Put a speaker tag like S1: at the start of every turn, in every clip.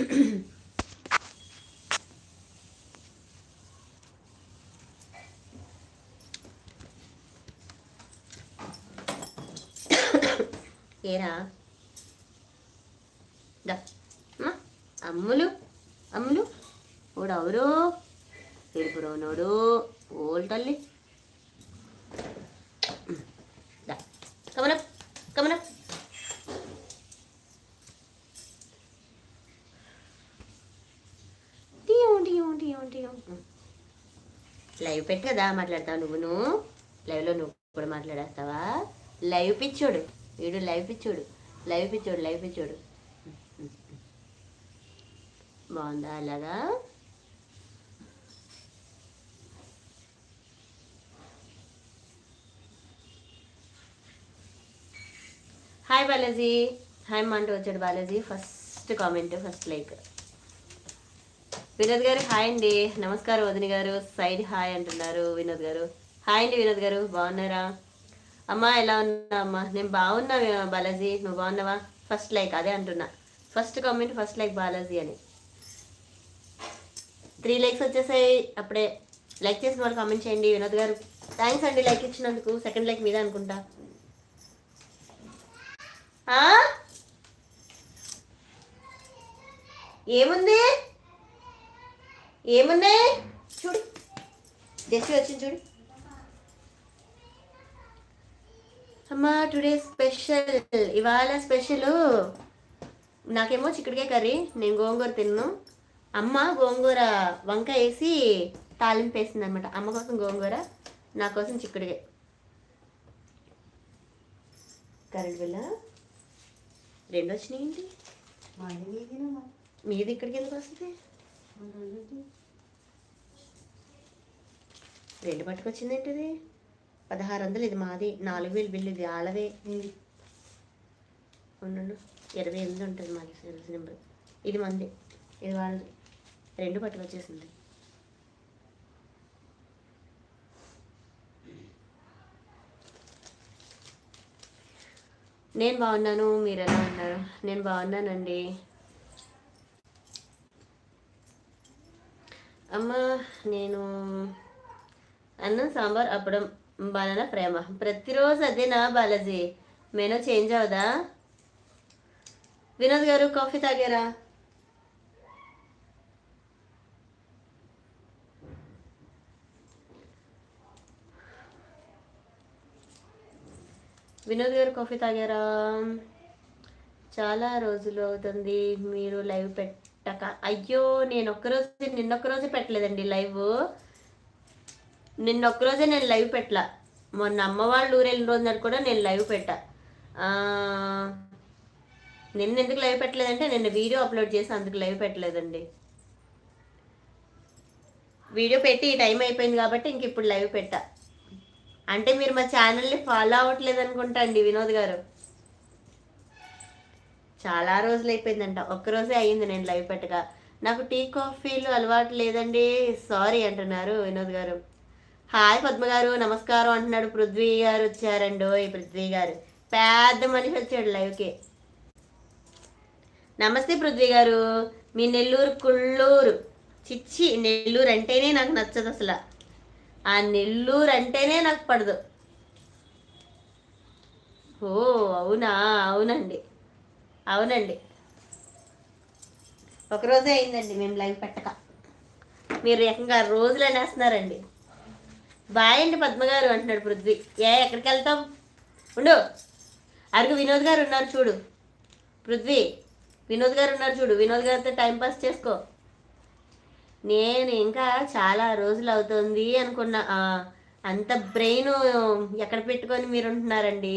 S1: ఏరా? అమ్ములు అమ్ములు. ఓడెవరు తిరుపురోనోడు ఓల్ తల్లి. దా. కమన కమన లైవ్ పెట్టి కదా మాట్లాడతావు నువ్వును లైవ్లో నువ్వు కూడా మాట్లాడేస్తావా? లైవ్ పిచ్చోడు. వీడు లైవ్ పిచ్చోడు. లైవ్ పిచ్చోడు లైవ్ పిచ్చోడు. బాగుందా అలాగా? హాయ్ బాలాజీ. హాయ్ మంటూ వచ్చాడు Balaji. First comment first like Vinod garu hi అండి. నమస్కారం వదిన గారు. సైడ్ హాయ్ అంటున్నారు వినోద్ గారు. హాయ్ అండి వినోద్ గారు బాగున్నారా? అమ్మా ఎలా ఉన్నా అమ్మా? నేను బాగున్నా బాలాజీ. నువ్వు బాగున్నావా? ఫస్ట్ లైక్ అదే అంటున్నా. First comment first like Balaji అని. త్రీ లైక్స్ వచ్చేసాయి. అప్పుడే లైక్ చేసిన వాళ్ళు కామెంట్ చేయండి వినోద్ గారు. థ్యాంక్స్ అండి లైక్ ఇచ్చినందుకు. సెకండ్ లైక్ మీద అనుకుంటా. ఏముంది? ఏమున్నాయి? చూడు. జస్ట్ వచ్చింది చూడు. అమ్మా టుడే స్పెషల్. ఇవాళ స్పెషల్. నాకేమో చిక్కుడుకాయ కర్రీ నేను గోంగూర తిన్ను. అమ్మ గోంగూర వంకాయ వేసి తాలింపు వేసింది అనమాట అమ్మ కోసం గోంగూర నా కోసం చిక్కుడుకాయ. కరెంట్ బిల్ల రెండు వచ్చినాయి ఏంటి? మీది ఇక్కడికి ఎందుకు వస్తుంది? రెండు పట్టుకొచ్చింది ఏంటిది పదహారు వందలు ఇది మాది. నాలుగు వేలు బిల్లు ఇది ఆళ్ళవే ఉండు ఇరవై ఎనిమిది ఉంటుంది మాది సర్వీస్ నెంబర్. ఇది మంది. ఇది వాళ్ళది. రెండు పట్టుకొచ్చేసింది. నేను బాగున్నాను మీరు ఎలా ఉన్నారు? నేను బాగున్నానండి. అమ్మ నేను అన్నం సాంబార్ అప్పడం బాలన ప్రేమ ప్రతిరోజు అదేనా బాలాజీ. మెనూ చేంజ్ అవదా? వినోద్ గారు కాఫీ తాగారా? వినోద్ గారు కాఫీ తాగారా? చాలా రోజులు అవుతుంది మీరు లైవ్ పెట్టక. అయ్యో నేను ఒక్కరోజు నిన్నొక్కరోజు పెట్టలేదండి లైవ్. నిన్న ఒక్కరోజే నేను లైవ్ పెట్టలా. మొన్న అమ్మ వాళ్ళు ఊరు వెళ్ళిన రోజు నాడు కూడా నేను లైవ్ పెట్టా. నిన్న ఎందుకు లైవ్ పెట్టలేదంటే నిన్న వీడియో అప్లోడ్ చేసి అందుకు లైవ్ పెట్టలేదండి. వీడియో పెట్టి ఈ టైం అయిపోయింది కాబట్టి ఇంక ఇప్పుడు లైవ్ పెట్టా. అంటే మీరు మా ఛానల్ని ఫాలో అవ్వట్లేదు అనుకుంటా అండి వినోద్ గారు. చాలా రోజులు అయిపోయిందంట. ఒక్కరోజే అయ్యింది నేను లైవ్ పెట్టగా నాకు టీ కాఫీలు అలవాటు లేదండి. సారీ అంటున్నారు వినోద్ గారు. హాయ్ పద్మ గారు నమస్కారం అంటున్నాడు పృథ్వీ గారు వచ్చారండి. ఈ పృథ్వీ గారు. పెద్ద మనిషి వచ్చాడు లైవ్కి నమస్తే పృథ్వీ గారు. మీ నెల్లూరు కుళ్ళూరు. చిచ్చి నెల్లూరు అంటేనే నాకు నచ్చదు అసలు. ఆ నెల్లూరు అంటేనే నాకు పడదు. ఓ అవునా? అవునండి. అవునండి. ఒకరోజే అయిందండి మేము లైవ్ పెట్టక. మీరు ఏకంగా రోజులు అనేస్తున్నారండి బాయ్ అండి పద్మ గారు అంటున్నాడు పృథ్వీ. ఏ ఎక్కడికి వెళ్తాం? ఉండు. అరుగు వినోద్ గారు ఉన్నారు చూడు. పృథ్వీ వినోద్ గారు ఉన్నారు చూడు. వినోద్ గారితో టైంపాస్ చేసుకో. నేను ఇంకా చాలా రోజులు అవుతుంది అనుకున్నా. అంత బ్రెయిన్ ఎక్కడ పెట్టుకొని మీరు ఉంటున్నారండి?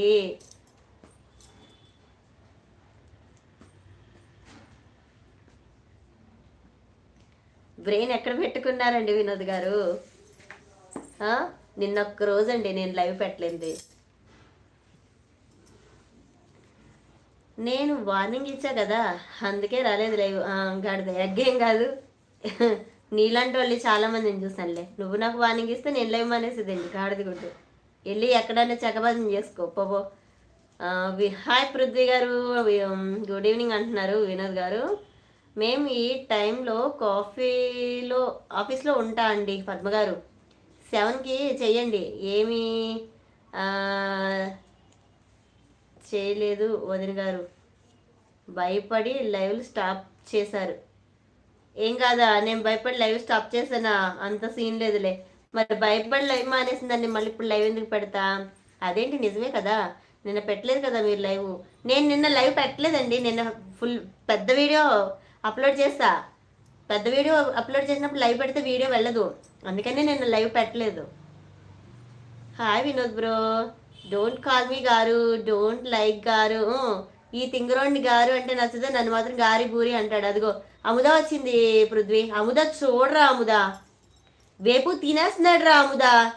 S1: బ్రెయిన్ ఎక్కడ పెట్టుకున్నారండి వినోద్ గారు? నిన్న ఒక్క రోజండి నేను లైవ్ పెట్టలేదు నేను వార్నింగ్ ఇచ్చా కదా అందుకే రాలేదు లైవ్. గాడిద ఎగ్గేం కాదు. నీలాంటి వాళ్ళు చాలామంది నేను చూసానులే నువ్వు నాకు వార్నింగ్ ఇస్తే నేను లైవ్ మానేసేదండి గాడిద గుడ్డు. వెళ్ళి ఎక్కడైనా చెకబాజం చేసుకో పోబో హాయ్ పృథ్వీ గారు. గుడ్ ఈవినింగ్ అంటున్నారు వినోద్ గారు. మేము ఈ టైంలో కాఫీలో ఆఫీస్లో ఉంటా అండి పద్మగారు సెవెన్కి చెయ్యండి. ఏమి చేయలేదు వదిన గారు. భయపడి లైవ్ స్టాప్ చేశారు. ఏం కాదా? నేను భయపడి లైవ్ స్టాప్ చేశానా? అంత సీన్ లేదులే. మరి భయపడి లైవ్ మానేసిందండి. మళ్ళీ ఇప్పుడు లైవ్ ఎందుకు పెడతా? అదేంటి నిజమే కదా? నిన్న పెట్టలేదు కదా మీరు లైవ్? నేను నిన్న లైవ్ పెట్టలేదండి. నిన్న ఫుల్ పెద్ద వీడియో అప్లోడ్ చేస్తా. పెద్ద వీడియో అప్లోడ్ చేసినప్పుడు లైవ్ పెడితే వీడియో వెళ్ళదు. అందుకనే నేను లైవ్ పెట్టలేదు. Hi Vinod bro. Don't call me garu. Don't like గారు. ఈ తింగరోండి గారు అంటే నచ్చితే నన్ను మాత్రం గారి బూరి అంటాడు. అదిగో అముద వచ్చింది పృథ్వీ. అముద చూడరా అముద. వేపు తినేస్తున్నాడు రా అముద.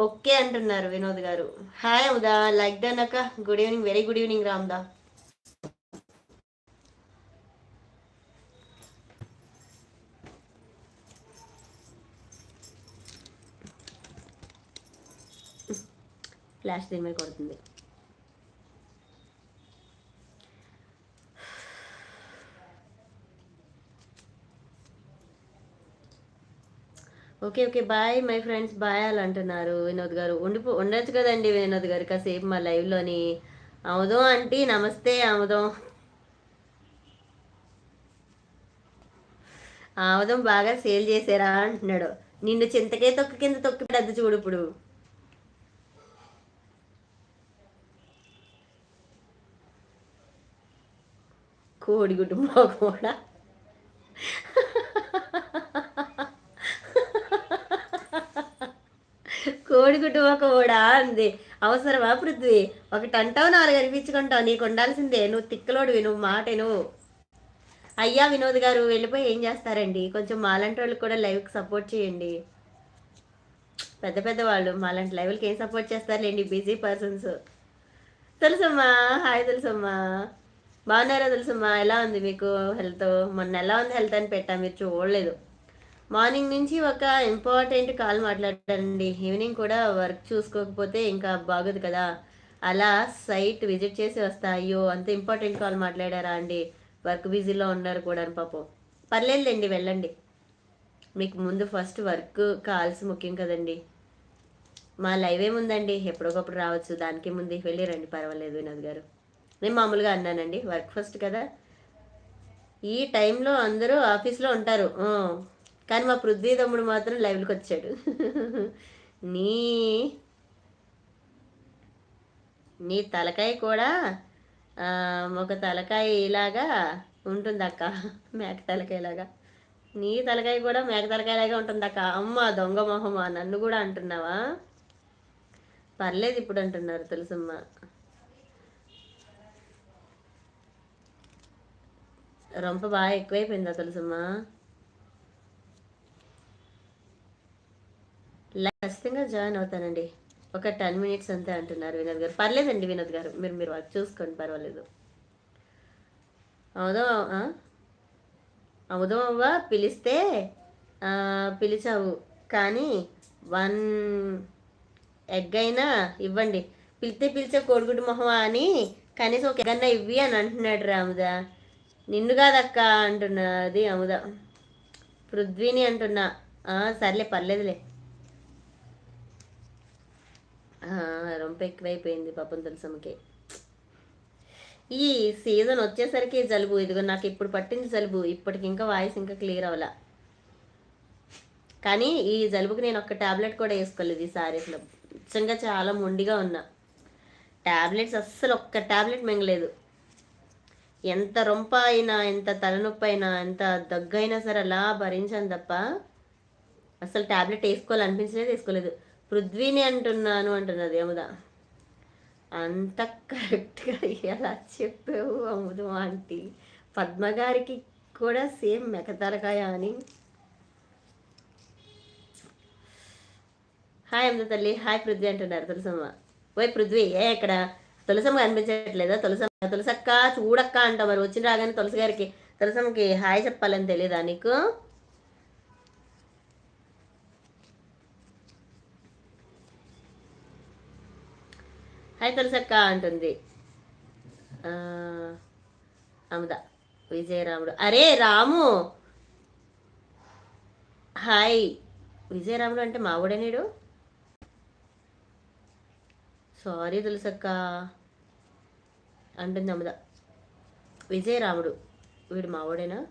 S1: ఓకే అంటున్నారు Vinod garu. Hi Amudha. Like done అక్క. Good evening very good evening రా ఫ్లాష్ దీని మీద కొడుతుంది. Okay okay bye my friends bye అని అంటున్నారు వినోద్ గారు. ఉండిపో ఉండొచ్చు కదండి వినోద్ గారు కాసేపు మా లైవ్లోని అవుదాం ఆంటీ నమస్తే ఆముదం. ఆముదం బాగా సేల్ చేసారా అంటున్నాడు. నిన్ను చింతకే తొక్క కింద తొక్కి పెద్ద చూడు ఇప్పుడు. కోడిగుడ్డు కూడా. కోడిగుడ్డు ఒక కూడా అంది. అవసరమా పృథ్వీ? ఒకటి అంటావు నాలుగు అనిపించుకుంటావు. నీకు ఉండాల్సిందే. నువ్వు తిక్కలోడివి నువ్వు మాట నువ్వు. అయ్యా వినోద్ గారు వెళ్ళిపోయి ఏం చేస్తారండి? కొంచెం మాలాంటి వాళ్ళకి కూడా లైవ్కి సపోర్ట్ చేయండి. పెద్ద పెద్ద వాళ్ళు మాలాంటి లైవ్లకి ఏం సపోర్ట్ చేస్తారులేండి? Busy persons. తెలుసమ్మా? హాయ్ తెలుసమ్మా? బాగున్నారా తెలుసమ్మా ఎలా ఉంది మీకు హెల్త్ మొన్న ఎలా ఉంది హెల్త్ అని పెట్టా మీరు చూడలేదు. మార్నింగ్ నుంచి ఒక ఇంపార్టెంట్ కాల్ మాట్లాడండి ఈవినింగ్ కూడా వర్క్ చూసుకోకపోతే ఇంకా బాగోదు కదా. అలా సైట్ విజిట్ చేసి వస్తా. అయ్యో అంత ఇంపార్టెంట్ కాల్ మాట్లాడారా అండి? వర్క్ బిజీలో ఉన్నారు కూడా అని పాపం. పర్లేదులేండి వెళ్ళండి. మీకు ముందు ఫస్ట్ వర్క్ కాల్స్ ముఖ్యం కదండి. మా లైవ్ ఏముందండి? ఎప్పటికప్పుడు రావచ్చు. దానికి ముందు వెళ్ళి రండి. పర్వాలేదు వినోద్ గారు. నేను మామూలుగా అన్నానండి వర్క్ ఫస్ట్ కదా. ఈ టైంలో అందరూ ఆఫీస్లో ఉంటారు. కానీ మా పృథ్వీ తమ్ముడు మాత్రం లైవ్లోకి వచ్చాడు. నీ నీ తలకాయ కూడా ఒక తలకాయ ఇలాగా ఉంటుంది అక్క మేక తలకాయలాగా నీ తలకాయ కూడా మేక తలకాయలాగా ఉంటుంది అక్క. అమ్మ దొంగ మొహమా? నన్ను కూడా అంటున్నావా? పర్లేదు ఇప్పుడు అంటున్నారు తెలుసమ్మా. రొంప బాగా ఎక్కువైపోయిందా తెలుసమ్మా? ఖచ్చితంగా జాయిన్ అవుతానండి. ఒక టెన్ మినిట్స్ అంతే అంటున్నారు వినోద్ గారు. పర్లేదండి వినోద్ గారు. మీరు మీరు వర్క్ చూసుకోండి పర్వాలేదు. అవుదో అవుదో అవ్వ పిలిస్తే పిలిచావు. కానీ వన్ ఎగ్ అయినా ఇవ్వండి. పిలితే పిలిచే కోడిగుడ్డు మొహమా అని కనీసం ఒక ఎగ్ అన్నా ఇవ్వి అని అంటున్నాడు రాముదా. నిన్ను కాదక్క అంటున్నది అముద. పృథ్వీని అంటున్నా. సర్లే పర్లేదులే. రొంప ఎక్కువైపోయింది పాపం తులసమ్మకి ఈ సీజన్ వచ్చేసరికి జలుబు. ఇదిగో నాకు ఇప్పుడు పట్టింది జలుబు. ఇప్పటికి ఇంకా వాయిస్ ఇంకా క్లియర్ అవ్వాల. కానీ ఈ జలుబుకి నేను ఒక్క టాబ్లెట్ కూడా వేసుకోలేదు ఈసారి. అసలు నిజంగా చాలా మొండిగా ఉన్నా. టాబ్లెట్స్ అస్సలు ఒక్క టాబ్లెట్ మింగలేదు. ఎంత రొంప అయినా ఎంత తలనొప్పి అయినా ఎంత దగ్గు అయినా సరే అలా భరించాను తప్ప అసలు టాబ్లెట్ వేసుకోవాలనిపించలేదు వేసుకోలేదు. పృథ్వీని అంటున్నాను అంటున్నది అముద. అంత కరెక్ట్గా ఎలా చెప్పావు అముదు ఆంటీ. పద్మ గారికి కూడా సేమ్ మెకతరకాయ అని. హాయ్ అమ్మ తల్లి. హాయ్ పృథ్వీ అంటున్నారు తులసమ్మ ఓయ్ పృథ్వీ ఏ ఇక్కడ? తులసమ్మ కనిపించట్లేదా తులసమ్మ తులసక్క చూడక్క అంట మరి. వచ్చిన రాగానే తులసి గారికి తులసమ్మకి హాయ్ చెప్పాలని తెలియదా నీకు? హాయ్ తులసక్క అంటుంది. ఆ, విజయరాముడు. అరే రాము! హాయ్! విజయరాముడు అంటే మావుడనేడు సారీ తులసక్క. అంటుంది అమ్మద విజయరాముడు వీడు మావుడేనా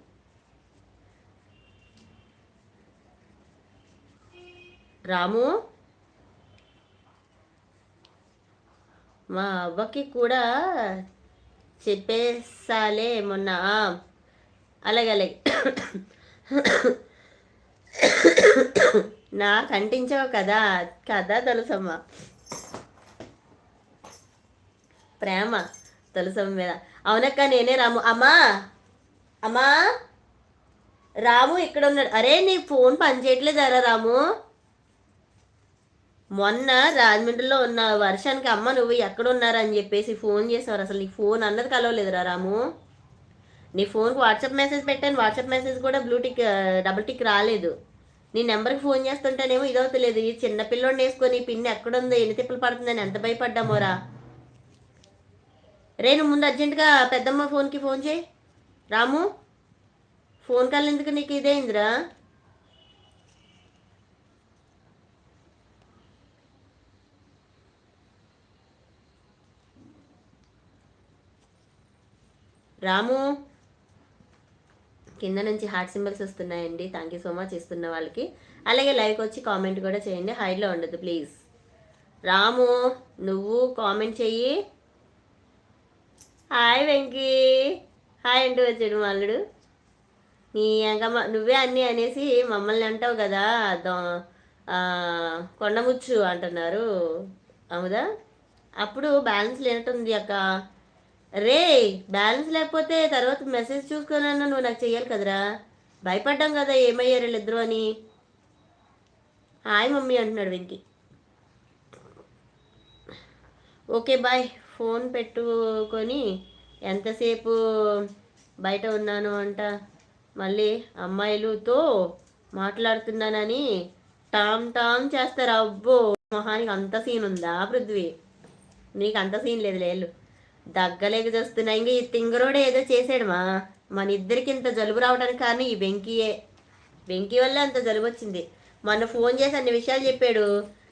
S1: రాము? మా అవ్వకి కూడా చెప్పేసాలే మొన్న. అలాగే అలాగే. నాకు అంటించావు కదా కదా తెలుసమ్మా. ప్రేమ. తెలుసమ్మ మీద. అవునక్క నేనే రాము. అమ్మా! అమ్మా! రాము ఇక్కడ ఉన్నాడు అరే నీ ఫోన్ పనిచేయట్లేదారా రాము? మొన్న రాజమండ్రిలో ఉన్న వర్షానికి అమ్మ నువ్వు ఎక్కడున్నారని చెప్పేసి ఫోన్ చేసేవారు అసలు నీ ఫోన్ అన్నది కలవలేదురా రాము. నీ ఫోన్కి వాట్సాప్ మెసేజ్ పెట్టాను. వాట్సాప్ మెసేజ్ కూడా బ్లూటిక్ డబుల్ టిక్ రాలేదు. నీ నెంబర్కి ఫోన్ చేస్తుంటేనేమో ఇదవుతలేదు. ఈ చిన్న పిల్లోడిని వేసుకొని పిన్ని ఎక్కడుందో? ఎన్ని తిప్పలు పడుతుందని ఎంత భయపడ్డామోరా? రేణు ముందు అర్జెంటుగా పెద్దమ్మ ఫోన్కి ఫోన్ చేయి. రాము ఫోన్ కాల్ ఎందుకు నీకు ఇదేందిరా రాము కింద నుంచి హార్ట్ సింబల్స్ వస్తున్నాయండి. థ్యాంక్ యూ సో మచ్ ఇస్తున్న వాళ్ళకి. అలాగే లైక్ వచ్చి కామెంట్ కూడా చేయండి. హైడ్లో ఉండదు ప్లీజ్ రాము నువ్వు కామెంట్ చెయ్యి. హాయ్ వెంకీ. హాయ్ అంటూ వచ్చాడు మల్లుడు. నీ అంకమ్మ నువ్వే అన్నీ అనేసి మమ్మల్ని అంటావు కదా దో కొండముచ్చు అంటున్నారు. అవుదా? అప్పుడు బ్యాలెన్స్ లేనట్టుంది అక్క. రే బ్యాలెన్స్ లేకపోతే తర్వాత మెసేజ్ చూసుకున్నా నువ్వు నాకు చెయ్యాలి కదరా. భయపడ్డాం కదా ఏమయ్యారు వీళ్ళిద్దరు అని. హాయ్ మమ్మీ అంటున్నాడు వెంకీ. Okay bye. ఫోన్ పెట్టుకొని ఎంతసేపు బయట ఉన్నాను అంట. మళ్ళీ అమ్మాయిలతో మాట్లాడుతున్నానని టామ్ టామ్ చేస్తారు. అబ్బో మొహానికి అంత సీన్ ఉందా పృథ్వీ? నీకు అంత సీన్ లేదు లేళ్ళు దగ్గలేక చూస్తున్నా. ఇంకా ఈ తింగరోడే ఏదో చేసాడు మా. మన ఇద్దరికి ఇంత జలుబు రావడానికి కారణం ఈ వెంకీయే. వెంకీ వల్ల అంత జలుబు వచ్చింది. మొన్న ఫోన్ చేసి అన్ని విషయాలు చెప్పాడు.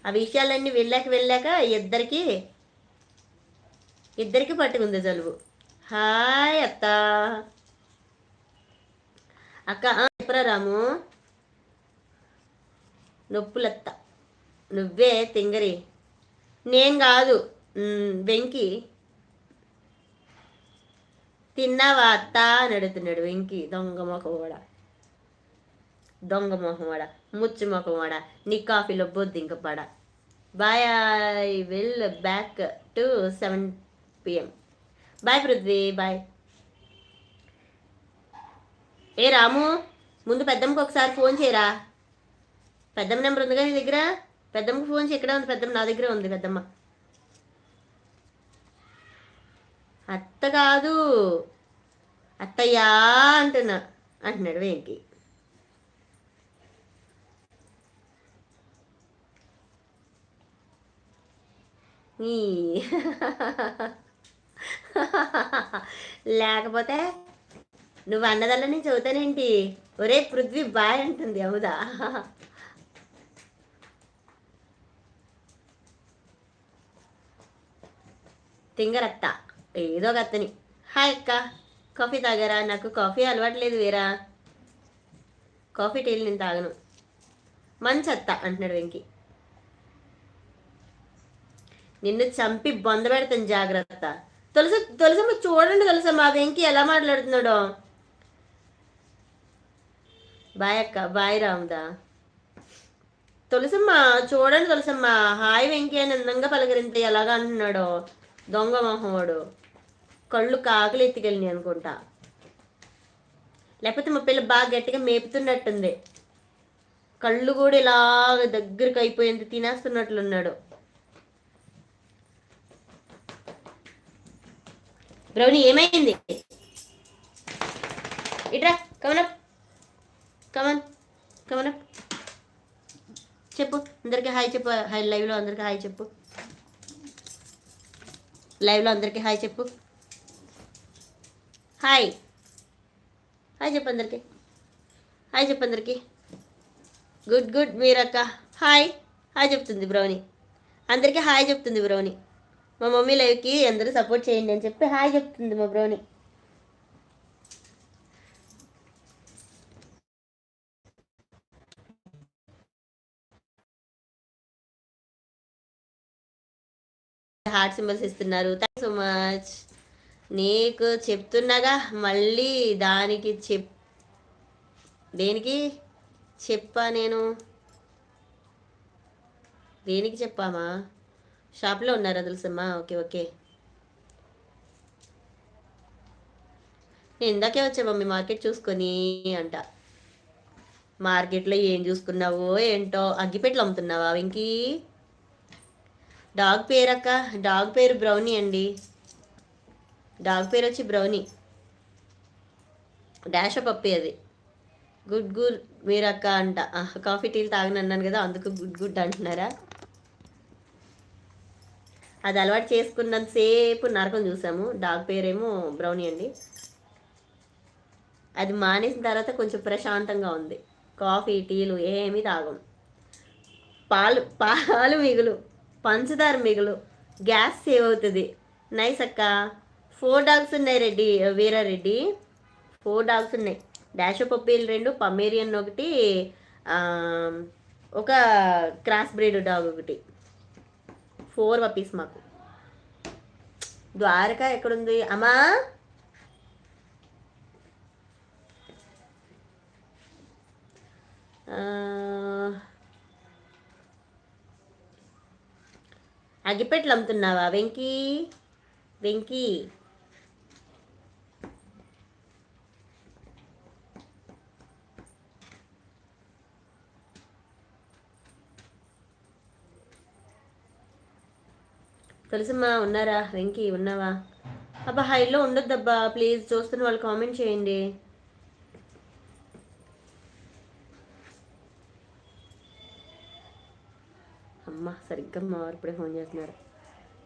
S1: ఆ విషయాలన్నీ వెళ్ళాక వెళ్ళాక ఇద్దరికి ఇద్దరికి పట్టుకుంది జలుబు. హాయ్ అత్త. అక్క ఆ, చెప్పరా రాము? నొప్పులత్త. నువ్వే తింగరి. నేను కాదు. వెంకి. తిన్నావా అత్త? అని అడుగుతున్నాడు వెంకి. దొంగ మొఖవాడ దొంగ మొహవాడ ముచ్చు మొఖవాడ నీ కాఫీలో బొద్దింకపాడ bye I will back to seven PM. Bye Prithvi bye. ఏ రాము ముందు పెద్దమ్మకి ఒకసారి ఫోన్ చేయరా? పెద్దమ్మ నెంబర్ ఉందిగా నీ దగ్గర? పెద్దమ్మకి ఫోన్ చేయి ఎక్కడ ఉంది పెద్దమ్మ నా దగ్గర ఉంది పెద్దమ్మ. అత్త కాదు. అత్తయ్యా అంటున్నా అంటున్నాడు వెంకి. ఈ లేకపోతే నువ్వు అన్నదల్లా నేను చదువుతానేంటి? ఒరే పృథ్వీ బాయ్ అంటుంది అవుదా తింగరత్త ఏదో ఒక అత్తని. హాయ్ అక్క కాఫీ తాగారా? నాకు కాఫీ అలవాట్లేదు వేరా. కాఫీ టీలు నేను తాగను. మంచి అత్త అంటున్నాడు వెంకి. నిన్ను చంపి బొంద పెడతాను జాగ్రత్త. తులసి తులసమ్మ చూడండి తులసమ్మ ఆ వెంకి ఎలా మాట్లాడుతున్నాడో. బాయ్ అక్క బాయ్ రాముదా. తులసమ్మ చూడండి తులసమ్మ హాయ్ వెంకీ అని అందంగా పలకరింత ఎలాగా అంటున్నాడో. దొంగ మొహవాడు కళ్ళు కాకులు ఎత్తుకెళ్ళి అనుకుంటా. లేకపోతే మా పిల్ల బాగా గట్టిగా మేపుతున్నట్టుంది. కళ్ళు కూడా ఇలాగ దగ్గరికి అయిపోయేంత తినేస్తున్నట్లున్నాడు. బ్రౌని ఏమైంది? ఇట్రా కమనప్ కమన్ కమనప్ చెప్పు. అందరికీ హాయ్ చెప్పు. హాయ్ లైవ్లో అందరికీ హాయ్ చెప్పు. లైవ్లో అందరికీ హాయ్ చెప్పు. హాయ్. హాయ్ చెప్పు అందరికి. హాయ్ చెప్పు అందరికీ. గుడ్ గుడ్ మీరక్క. హాయ్. హాయ్ చెప్తుంది బ్రౌని అందరికీ హాయ్ చెప్తుంది బ్రౌని మా మమ్మీ లైవ్కి అందరూ సపోర్ట్ చేయండి అని చెప్పి హాయ్ చెప్తుంది మా బ్రోని. హార్ట్ సింబల్స్ ఇస్తున్నారు. థ్యాంక్ సో మచ్ నీకు చెప్తున్నాగా మళ్ళీ దానికి చెప్ దేనికి? చెప్పా నేను. దేనికి చెప్పామా? షాప్లో ఉన్నారా తెలుసమ్మా? Okay okay. నేను ఇందాకే వచ్చా మమ్మీ మార్కెట్ చూసుకొని అంట. మార్కెట్లో ఏం చూసుకున్నావో ఏంటో అగ్గిపెట్లు అమ్ముతున్నావా వెంకీ? డాగ్ పేరు అక్క డాగ్ పేరు బ్రౌనీ అండి. డాగ్ పేరు వచ్చి బ్రౌనీ. డాష్ పప్పి అది. గుడ్ గుడ్ మీరక్క అంట. కాఫీ టీలు తాగనన్నాను కదా అందుకు గుడ్ గుడ్ అంటున్నారా? అది అలవాటు చేసుకున్నంతసేపు నరకం చూసాము. డాగ్ పేరేమో బ్రౌనీ అండి. అది మానేసిన తర్వాత కొంచెం ప్రశాంతంగా ఉంది. కాఫీ టీలు ఏమీ తాగం. పాలు పాలు మిగులు పంచదార మిగులు గ్యాస్ సేవ్ అవుతుంది. నైస్ అక్క. ఫోర్ డాగ్స్ ఉన్నాయి రెడ్డి వీరారెడ్డి ఫోర్ డాగ్స్ ఉన్నాయి. డాషో పప్పీలు రెండు పమేరియన్ ఒకటి ఒక క్రాస్ బ్రీడ్ డాగ్ ఒకటి. ఫోర్ పప్పీస్ మాకు. ద్వారక ఎక్కడుంది? అమ్మా! ఆ, అగ్గిపెట్లు అమ్ముతున్నావా వెంకీ? వెంకీ! తెలుసమ్మా ఉన్నారా? వెంకీ ఉన్నావా? అబ్బా హైలో ఉండొద్దబ్బా ప్లీజ్. చూస్తున్న వాళ్ళు కామెంట్ చేయండి. అమ్మ సరిగ్గా మా వారు ఇప్పుడే ఫోన్ చేస్తున్నారు.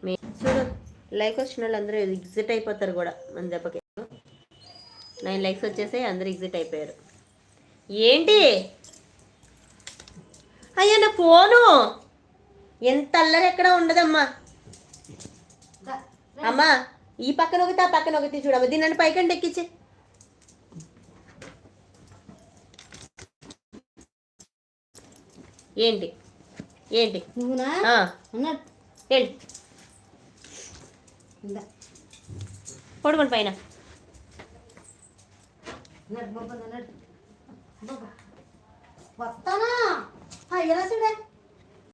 S1: మే చూడు లైక్ వచ్చిన వాళ్ళు అందరూ ఎగ్జిట్ అయిపోతారు కూడా మన దెబ్బకి. నైన్ లైక్స్ వచ్చేసాయి అందరూ ఎగ్జిట్ అయిపోయారు. ఏంటి? అయ్యా నా ఫోను! ఎంత అల్లరి ఎక్కడ ఉండదమ్మా. అమ్మా ఈ పక్కన ఒకటి ఆ పక్కన ఒకటి చూడమ్మా. దీన్ని పైకండి ఎక్కించి. ఏంటి? ఏంటి?
S2: నువ్వునా?
S1: ఏంటి? పడుకోండి పైన.
S2: వస్తానా? ఎలా చూడే?